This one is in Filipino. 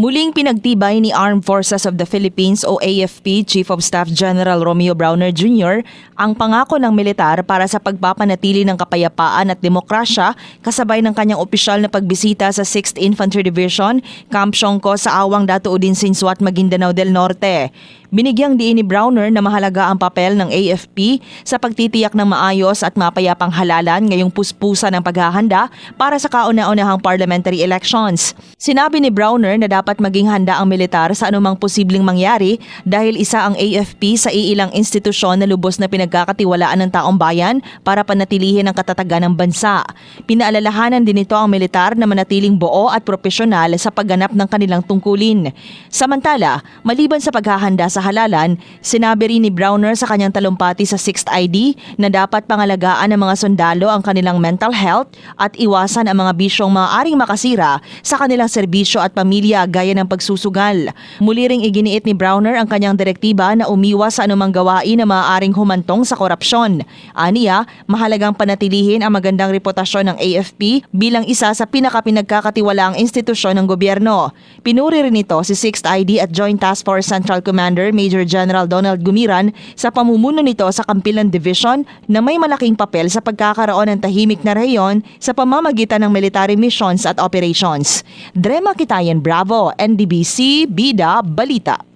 Muling pinagtibay ni Armed Forces of the Philippines o AFP Chief of Staff General Romeo Browner Jr. ang pangako ng militar para sa pagpapanatili ng kapayapaan at demokrasya kasabay ng kanyang opisyal na pagbisita sa 6th Infantry Division, Camp Siongco sa Awang Datuudin Sinsuat, Maguindanao del Norte. Binigyang diin ni Browner na mahalaga ang papel ng AFP sa pagtitiyak ng maayos at mapayapang halalan ngayong puspusa ng paghahanda para sa kauna-unahang parliamentary elections. Sinabi ni Browner na dapat maging handa ang militar sa anumang posibleng mangyari dahil isa ang AFP sa iilang institusyon na lubos na pinagkakatiwalaan ng taong bayan para panatilihin ang katatagan ng bansa. Pinaalalahanan din ito ang militar na manatiling buo at propesyonal sa pagganap ng kanilang tungkulin. Samantala, maliban sa paghahanda sa halalan, sinabi rin ni Browner sa kanyang talumpati sa 6th ID na dapat pangalagaan ng mga sundalo ang kanilang mental health at iwasan ang mga bisyong maaaring makasira sa kanilang serbisyo at pamilya gaya ng pagsusugal. Muli ring iginiit ni Browner ang kanyang direktiba na umiwas sa anumang gawain na maaaring humantong sa korupsyon. Aniya, mahalagang panatilihin ang magandang reputasyon ng AFP bilang isa sa pinakapinagkakatiwalaang institusyon ng gobyerno. Pinuri rin ito si 6th ID at Joint Task Force Central Commander Major General Donald Gumiran sa pamumuno nito sa Kampilan Division na may malaking papel sa pagkakaroon ng tahimik na reyon sa pamamagitan ng military missions at operations. Drema Kitayan Bravo, NDBC, Bida, Balita.